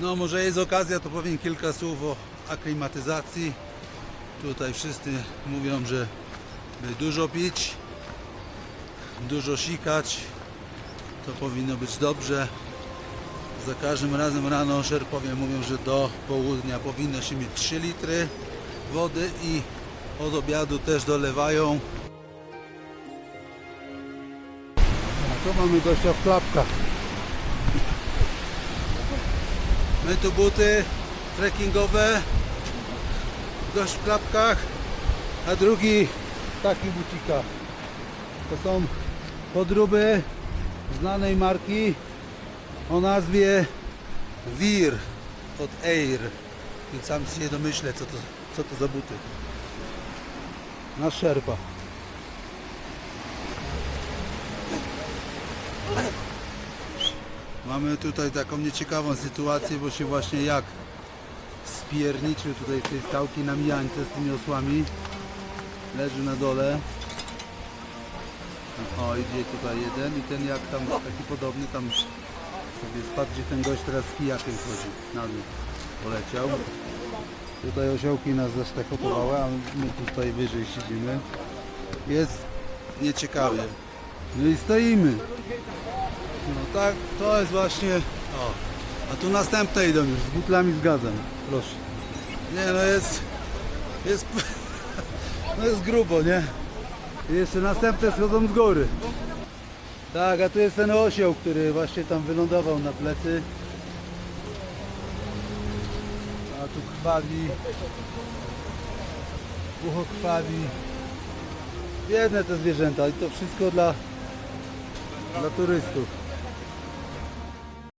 No może jest okazja, to powiem kilka słów o aklimatyzacji. Tutaj wszyscy mówią, że dużo pić, dużo sikać. To powinno być dobrze. Za każdym razem rano szerpowie mówią, że do południa powinno się mieć 3 litry wody i od obiadu też dolewają. A tu mamy gościa w klapkach. My tu buty trekkingowe, gość w klapkach, a drugi taki bucika. To są podróby znanej marki o nazwie Wir od Air. Więc sam się domyślę co to, co to za buty. Na szerpa. Mamy tutaj taką nieciekawą sytuację, bo się właśnie jak spierniczył tutaj tej skałki na mijańce z tymi osłami. Leży na dole. O, idzie tutaj jeden i ten jak tam taki podobny tam sobie spadł, gdzie ten gość teraz z kijakiem chodzi. Na dół poleciał. Tutaj osiołki nas zasztechotowały, a my tutaj wyżej siedzimy. Jest nieciekawie. No i stoimy. No tak, to jest właśnie. O. A tu następne idą już, z butlami zgadzam. Proszę. Nie no jest. Jest. No jest grubo, nie? I jeszcze następne schodzą z góry. Tak, a tu jest ten osioł, który właśnie tam wylądował na plecy. A tu krwawi. Ucho krwawi. Biedne te zwierzęta i to wszystko dla, dla turystów.